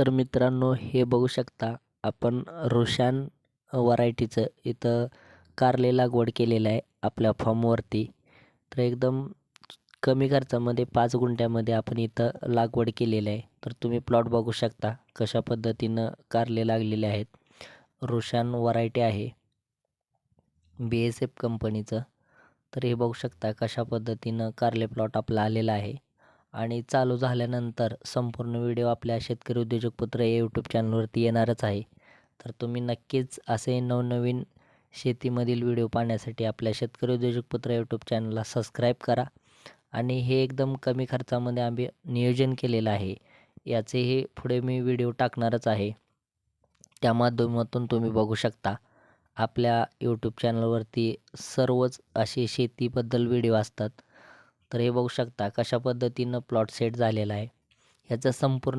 तर मित्रांनो हे बघू शकता आपण रोशान व्हरायटीचं इथं कारले लागवड केलेलं आहे आपल्या फॉर्मवरती. तर एकदम कमी खर्चामध्ये पाच गुंठ्यामध्ये आपण इथं लागवड केलेलं आहे. तर तुम्ही प्लॉट बघू शकता कशा पद्धतीनं कारले लागलेले आहेत. रोशान व्हरायटी आहे बी एस एफ कंपनीचं. तर हे बघू शकता कशा पद्धतीनं कारले प्लॉट आपला आलेला आहे. आणि चालू झाल्यानंतर संपूर्ण व्हिडिओ आपल्या शेतकरी उद्योजक पुत्र या यूट्यूब चॅनलवरती येणारच आहे. तर तुम्ही नक्कीच असे नवनवीन शेतीमधील व्हिडिओ पाहण्यासाठी आपल्या शेतकरी उद्योजक पुत्र यूट्यूब चॅनलला सबस्क्राईब करा. आणि हे एकदम कमी खर्चामध्ये आम्ही नियोजन केलेलं आहे. याचेही पुढे मी व्हिडिओ टाकणारच आहे. त्या माध्यमातून तुम्ही बघू शकता. आपल्या यूट्यूब चॅनलवरती सर्वच असे शेतीबद्दल व्हिडिओ असतात. तर हे बघू शकता कशा पद्धतीनं प्लॉट सेट झालेला आहे. ह्याचं संपूर्ण